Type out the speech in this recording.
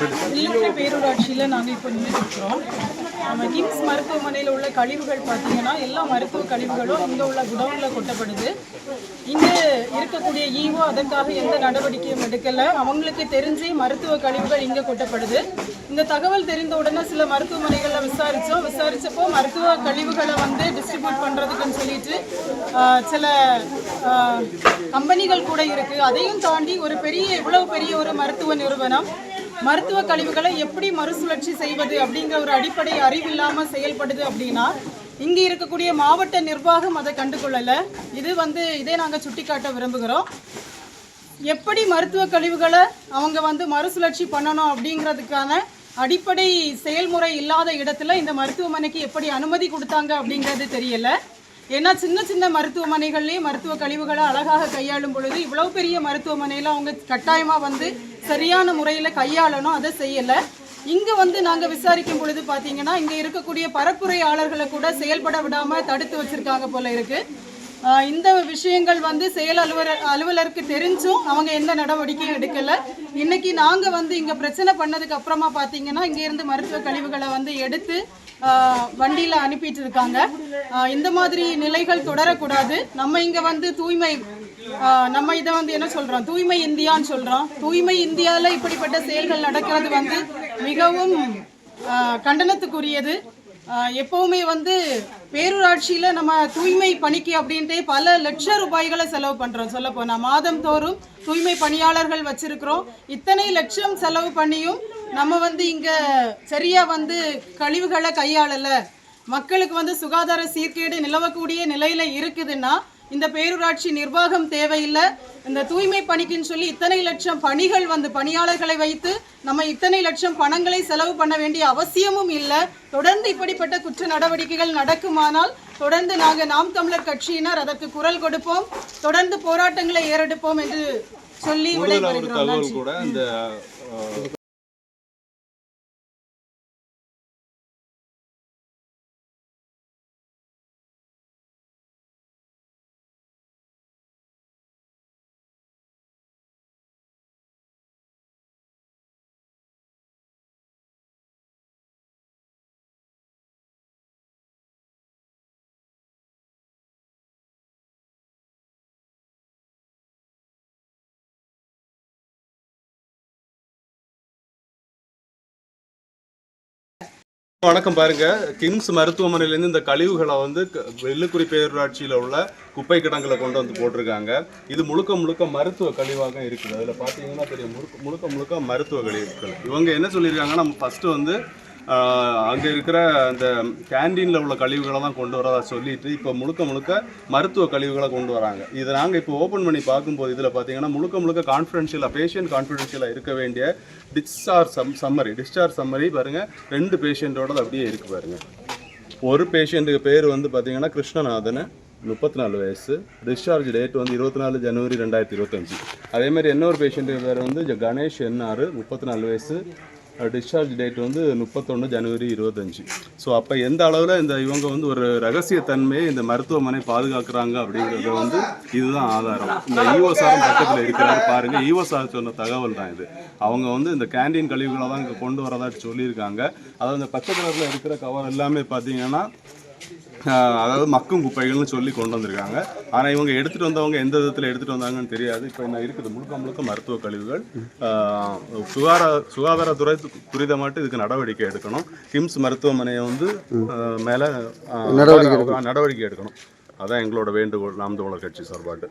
வில்லுக்குடி பேரூராட்சியில் நாங்கள் இப்போ நின்றுட்டுருக்கிறோம் நம்ம கிம்ஸ் மருத்துவமனையில் உள்ள கழிவுகள் பார்த்தீங்கன்னா எல்லா மருத்துவ கழிவுகளும் இங்கே உள்ள குடவுனில் கொட்டப்படுது. இங்கே இருக்கக்கூடிய ஈவோ அதற்காக எந்த நடவடிக்கையும் எடுக்கலை. அவங்களுக்கு தெரிஞ்சு மருத்துவ கழிவுகள் இங்கே கொட்டப்படுது. இந்த தகவல் தெரிந்த உடனே சில மருத்துவமனைகளில் விசாரித்தோம் விசாரித்தப்போ மருத்துவ கழிவுகளை வந்து டிஸ்ட்ரிபியூட் பண்ணுறதுக்குன்னு சொல்லிட்டு சில கம்பெனிகள் கூட இருக்குது அதையும் தாண்டி ஒரு பெரிய இவ்வளவு பெரிய ஒரு மருத்துவ நிறுவனம் மருத்துவ கழிவுகளை எப்படி மறுசுழற்சி செய்வது அப்படிங்கிற ஒரு அடிப்படை அறிவில்லாமல் செயல்படுது அப்படின்னா இங்க இருக்கக்கூடிய மாவட்ட நிர்வாகம் அதை கண்டுகொள்ளல. இது வந்து இதை நாங்கள் சுட்டிக்காட்ட விரும்புகிறோம். எப்படி மருத்துவ கழிவுகளை அவங்க வந்து மறுசுழற்சி பண்ணணும் அப்படிங்கிறதுக்கான அடிப்படை செயல்முறை இல்லாத இடத்துல இந்த மருத்துவமனைக்கு எப்படி அனுமதி கொடுத்தாங்க அப்படிங்கிறது தெரியல. ஏன்னா சின்ன சின்ன மருத்துவமனைகள்லேயே மருத்துவ கழிவுகளை அழகாக கையாளும் பொழுது இவ்வளோ பெரிய மருத்துவமனையில் அவங்க கட்டாயமாக வந்து சரியான முறையில் கையாளணும் அதை செய்யலை. இங்கே வந்து நாங்கள் விசாரிக்கும் பொழுது பார்த்தீங்கன்னா இங்கே இருக்கக்கூடிய பரப்புரையாளர்களை கூட செயல்பட விடாமல் தடுத்து வச்சிருக்காங்க போல இருக்குது இந்த விஷயங்கள் வந்து செயல் அலுவலர் அலுவலருக்கு தெரிஞ்சும் அவங்க எந்த நடவடிக்கையும் எடுக்கலை. இன்றைக்கி நாங்கள் வந்து இங்கே பிரச்சனை பண்ணதுக்கு அப்புறமா பார்த்தீங்கன்னா இங்கேருந்து மருத்துவ கழிவுகளை வந்து எடுத்து வண்டியில் அனுப்பிட்டு இருக்காங்க. இந்த மாதிரி நிலைகள் தொடரக்கூடாது. நம்ம இங்கே வந்து தூய்மை நம்ம இதை வந்து என்ன சொல்றோம்? தூய்மை இந்தியான்னு சொல்றோம். தூய்மை இந்தியாவில் இப்படிப்பட்ட செயல்கள் நடக்கிறது வந்து மிகவும் கண்டனத்துக்குரியது. எப்பவுமே வந்து பேரூராட்சியில் நம்ம தூய்மை பணிக்கு அப்படின்ட்டு பல லட்ச ரூபாய்களை செலவு பண்ணுறோம் சொல்ல போனால் மாதம் தோறும் தூய்மை பணியாளர்கள் வச்சிருக்கிறோம். இத்தனை லட்சம் செலவு பண்ணியும் நம்ம வந்து இங்கே சரியாக வந்து கழிவுகளை கையாளலை. மக்களுக்கு வந்து சுகாதார சீர்கேடு நிலவக்கூடிய நிலையில் இருக்குதுன்னா இந்த பேரூராட்சி நிர்வாகம் தேவையில்லை. இந்த தூய்மை பணிக்குன்னு சொல்லி இத்தனை லட்சம் பணிகள் வந்து பணியாளர்களை வைத்து நம்ம இத்தனை லட்சம் பணங்களை செலவு பண்ண வேண்டிய அவசியமும் இல்லை. தொடர்ந்து இப்படிப்பட்ட குற்ற நடவடிக்கைகள் நடக்குமானால் தொடர்ந்து நாங்கள் நாம் தமிழர் கட்சியினர் அதற்கு குரல் கொடுப்போம். தொடர்ந்து போராட்டங்களை ஏறெடுப்போம் என்று சொல்லி விடைபெறுகிறோம். வணக்கம் பாருங்க. கிங்ஸ் மருத்துவமனையிலேருந்து இந்த கழிவுகளை வந்து க- வெள்ளுக்குடி பேரூராட்சியில் உள்ள குப்பை கிடங்களை கொண்டு வந்து போட்டிருக்காங்க. இது முழுக்க முழுக்க மருத்துவ கழிவாக இருக்குது. அதில் பார்த்தீங்கன்னா தெரியும் முழுக்க முழுக்க முழுக்க மருத்துவ கழிவுகள். இவங்க என்ன சொல்லியிருக்காங்கன்னா நம்ம ஃபஸ்ட்டு வந்து அங்கே இருக்கிற அந்த கேண்டீனில் உள்ள கழிவுகளை தான் கொண்டு வரதா சொல்லிட்டு இப்போ முழுக்க முழுக்க மருத்துவ கழிவுகளை கொண்டு வராங்க. இதை நாங்கள் இப்போ ஓப்பன் பண்ணி பார்க்கும்போது இதில் பார்த்தீங்கன்னா முழுக்க முழுக்க கான்ஃபிடென்ஷியலாக பேஷண்ட் கான்ஃபிடென்ஷியலாக இருக்க வேண்டிய discharge sum summary discharge summary பாருங்கள் ரெண்டு பேஷண்ட்டோட அப்படியே இருக்கு பாருங்கள் ஒரு பேஷண்ட்டுக்கு பேர் வந்து பார்த்தீங்கன்னா கிருஷ்ணநாதன் முப்பத்தி நாலு வயசு. டிஸ்சார்ஜ் டேட் வந்து இருபத்தி நாலு ஜனவரி ரெண்டாயிரத்தி இருபத்தஞ்சி. அதேமாதிரி இன்னொரு பேஷண்ட்டு பேர் வந்து கணேஷ் என்ஆர் முப்பத்தி நாலு வயசு. டிஸ்சார்ஜ் டேட் வந்து முப்பத்தொன்று ஜனவரி இருபத்தஞ்சி. ஸோ அப்போ எந்த அளவில் இந்த இவங்க வந்து ஒரு ரகசியத்தன்மையை இந்த மருத்துவமனை பாதுகாக்கிறாங்க அப்படிங்கிறது வந்து இதுதான் ஆதாரம். இந்த ஈஓ சாரும் பக்கத்தில் இருக்கிறாரு பாருங்கள் ஈஓ சார் சொன்ன தகவல் தான் இது. அவங்க வந்து இந்த கேண்டீன் கழிவுகளை தான் இங்கே கொண்டு வரதா சொல்லியிருக்காங்க. அதாவது இந்த பச்சை கலரில் இருக்கிற கவர் எல்லாமே பார்த்தீங்கன்னா அதாவது மக்கும் குப்பைகள்னு சொல்லி கொண்டு வந்திருக்காங்க. ஆனால் இவங்க எடுத்துகிட்டு வந்தவங்க எந்த விதத்தில் எடுத்துகிட்டு வந்தாங்கன்னு தெரியாது. இப்போ என்ன இருக்குது? முழுக்க முழுக்க மருத்துவ கழிவுகள். ஆஹ் சுகாதார சுகாதாரத்துறை துரிதமாட்டு இதுக்கு நடவடிக்கை எடுக்கணும். கிம்ஸ் மருத்துவமனையை வந்து மேலே நடவடிக்கை எடுக்கணும். அதான் எங்களோட வேண்டுகோள். நாம் தமிழர் கட்சி சார்பாட்டு.